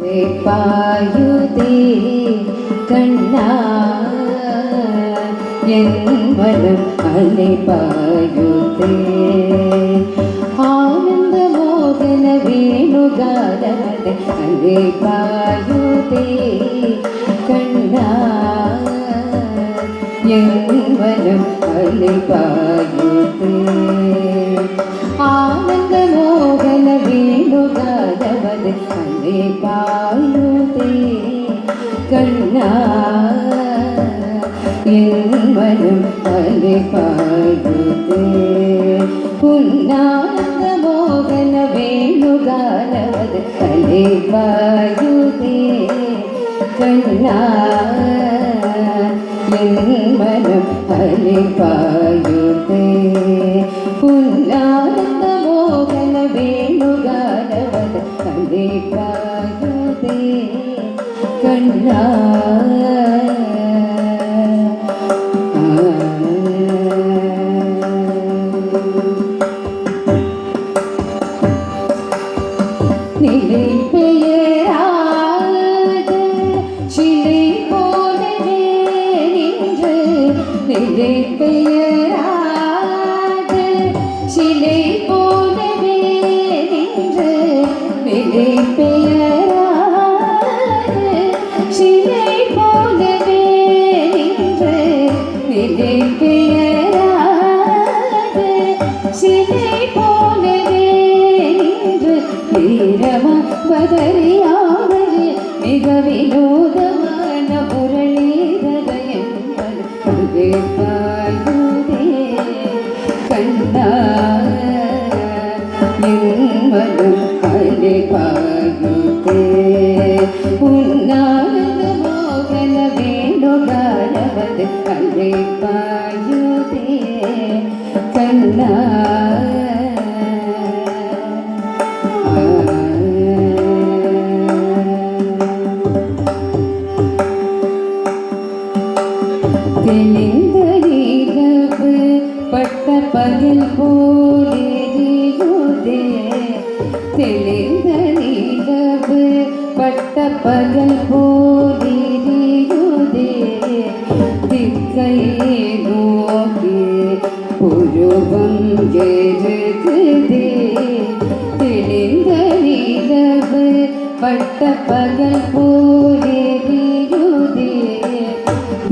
വെപ്പായുതേ കണ്ണാ വനം അലപ്പായുതേ ആനന്ദമോഹന വേണുഗാനത അലപ്പായുതേ കണ്ണാ വനം അലപ്പായുതേ ആനന്ദമോഹന വേണുഗാനവത് അലപ്പാ പാൽ പാടുതേ പുന്നാര മോഹന വേണുഗാനവത് കലേ പായുതേ കണ്ണാ മനം ഫലി പായുതേ പുന്നാര മോഹന വേണുഗാനവത് കലേ കണ്ണാ 你的一个 ബദറിയാവരെ മിക വിനോദമാന ഉരളീതരയം കണ്ടാലും അല്ലെ പാകുതേ ഉന്നാനന്ദ മോഹന വേണുകാലവത് അല്ലെ പായുതേ കണ്ടാ தெளிந்த நீரவு பட்ட பகல் போதே தெளிந்த நீரவு பட்ட பகல் போதே திக்கையே நோக்கி புழுவம் ஜெருக்குதே தெளிந்த நீரவு பட்ட பகல் போதே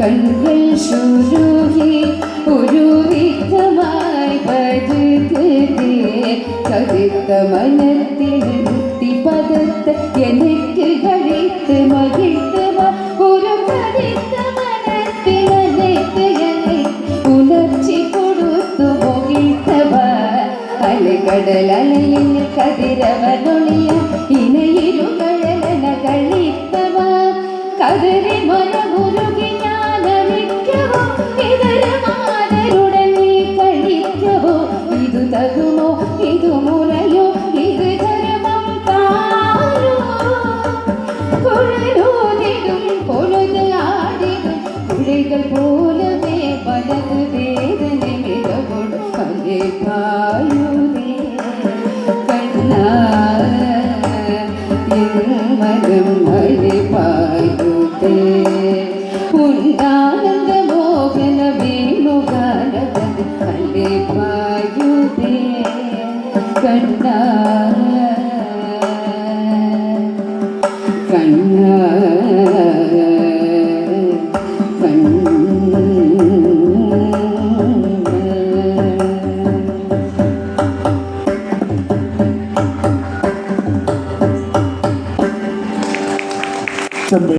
കണ്ണുകൾ ശുരുഹി ഉരുവിധമായി പതുക്കേ കവിത്ത മനത്തിൽ മുക്തി പദത്ത് എനിക്ക് കഴിത്ത് മകിത്ത് ഒരു കവിത്ത മനത്തിൽ അനക്ക് ഉണർച്ചി കൊടുത്തു മുകിത്തവ അലകടൽ അലയിൽ കതിരവനൊളിയ ഇണയിലുകളന കളിത്തവ കതിരി മനമുരു നാടോടിടും പൊഴുത് ആടിടും. കുഴികൾ പോലവേ വലത് വേദന മികവോടും കലേ പായുതേ കണ്ണ മരം പായുതേ ഉണ്ടാനന്ദ മോഹന വേണുകാലേ പാ Somebody.